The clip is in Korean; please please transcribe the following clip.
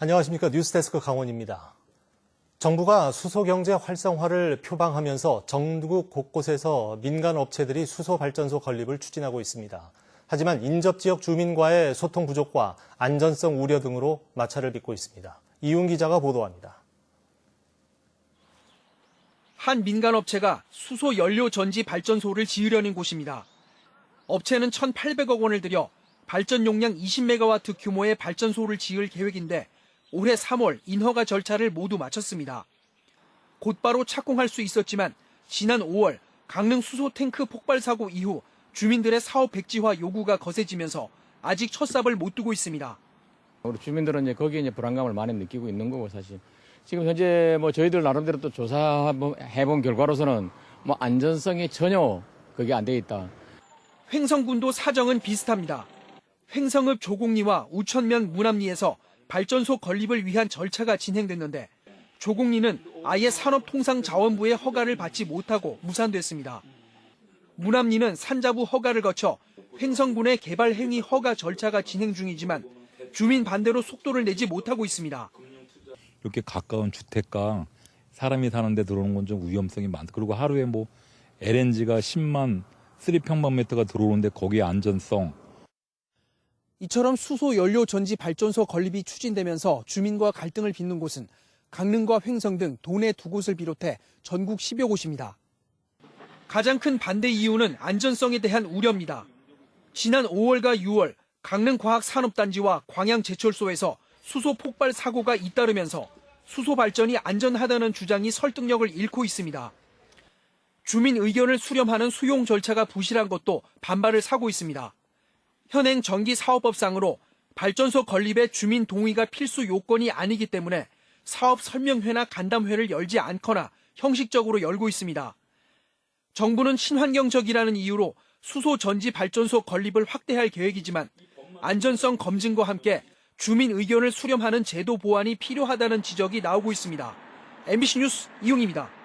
안녕하십니까. 뉴스데스크 강원입니다. 정부가 수소경제 활성화를 표방하면서 전국 곳곳에서 민간 업체들이 수소발전소 건립을 추진하고 있습니다. 하지만 인접 지역 주민과의 소통 부족과 안전성 우려 등으로 마찰을 빚고 있습니다. 이윤 기자가 보도합니다. 한 민간 업체가 수소 연료 전지 발전소를 지으려는 곳입니다. 업체는 1,800억 원을 들여 발전 용량 20메가와트 규모의 발전소를 지을 계획인데 올해 3월 인허가 절차를 모두 마쳤습니다. 곧바로 착공할 수 있었지만 지난 5월 강릉 수소 탱크 폭발 사고 이후 주민들의 사업 백지화 요구가 거세지면서 아직 첫 삽을 못 두고 있습니다. 우리 주민들은 이제 거기에 이제 불안감을 많이 느끼고 있는 거고 사실 지금 현재 뭐 저희들 나름대로 또 조사해본 결과로서는 뭐 안전성이 전혀 그게 안 돼 있다. 횡성군도 사정은 비슷합니다. 횡성읍 조곡리와 우천면 문암리에서 발전소 건립을 위한 절차가 진행됐는데 조곡리는 아예 산업통상자원부의 허가를 받지 못하고 무산됐습니다. 문암리는 산자부 허가를 거쳐 횡성군의 개발 행위 허가 절차가 진행 중이지만 주민 반대로 속도를 내지 못하고 있습니다. 이렇게 가까운 주택가 사람이 사는데 들어오는 건 좀 위험성이 많다. 그리고 하루에 뭐 LNG가 10만 3평방미터가 들어오는데 거기에 안전성 이처럼 수소 연료 전지 발전소 건립이 추진되면서 주민과 갈등을 빚는 곳은 강릉과 횡성 등 도내 두 곳을 비롯해 전국 10여 곳입니다. 가장 큰 반대 이유는 안전성에 대한 우려입니다. 지난 5월과 6월 강릉과학산업단지와 광양제철소에서 수소 폭발 사고가 잇따르면서 수소 발전이 안전하다는 주장이 설득력을 잃고 있습니다. 주민 의견을 수렴하는 수용 절차가 부실한 것도 반발을 사고 있습니다. 현행 전기사업법상으로 발전소 건립에 주민 동의가 필수 요건이 아니기 때문에 사업 설명회나 간담회를 열지 않거나 형식적으로 열고 있습니다. 정부는 친환경적이라는 이유로 수소 전지 발전소 건립을 확대할 계획이지만 안전성 검증과 함께 주민 의견을 수렴하는 제도 보완이 필요하다는 지적이 나오고 있습니다. MBC 뉴스 이용입니다.